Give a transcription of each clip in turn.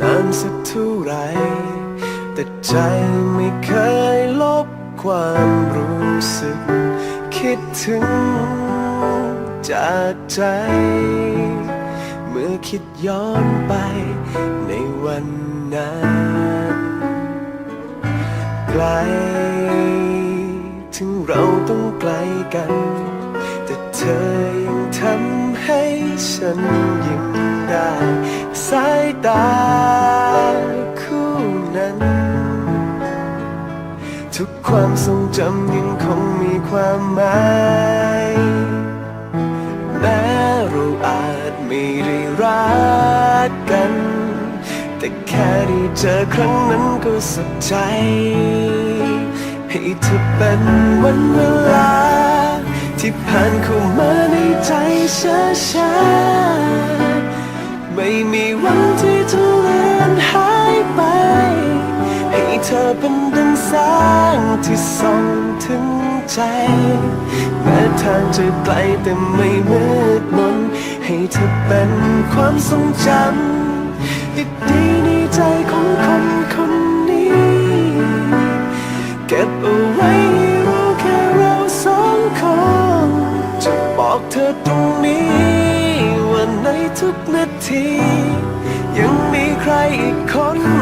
นานสักเท่าไร แต่ใจไม่เคยลบความรู้สึก คิดถึงจากใจ เมื่อคิดย้อนไปในวันนั้นไกล ถึงเราต้องไกลกัน แต่เธอยังทำให้ฉันยิ้ม สายตาคู่นั้น ทุกความทรงจำยังคงมีความหมายแม้เราอาจไม่ได้รักกัน แต่แค่ได้เจอครั้งนั้นก็สุขใจ ให้เธอเป็นวันเวลา ที่ผ่านเข้ามาในใจช้าๆ ไม่มีวันที่จะเลือนหายไป ให้เธอเป็นดังแสงที่ส่องถึงใจแม้ทางจะไกลแต่ไม่มืดมน ให้เธอเป็นความทรงจำดีในใจของคนคนนี้ เก็บเอาไว้ นาที ยังมีใครอีกคน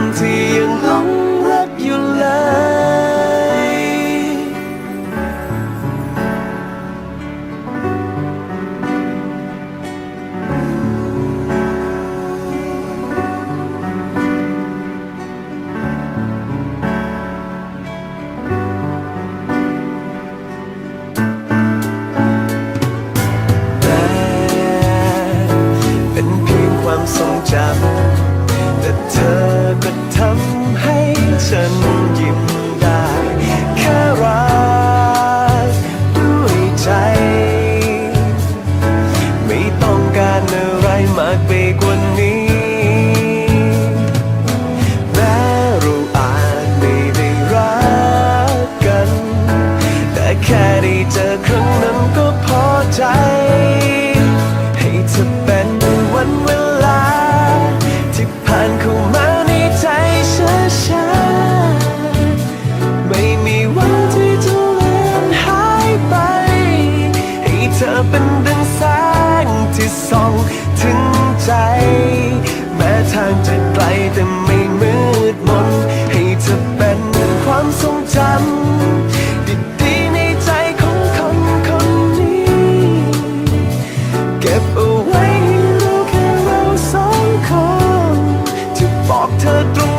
ฉัน ถึงใจ แม้ทางจะไกลแต่ไม่มืดมน ให้จะเป็นความทรงจำดีๆในใจของคนคนนี้ เก็บเอาไว้ให้รู้แค่เราสองคนที่บอกเธอตรง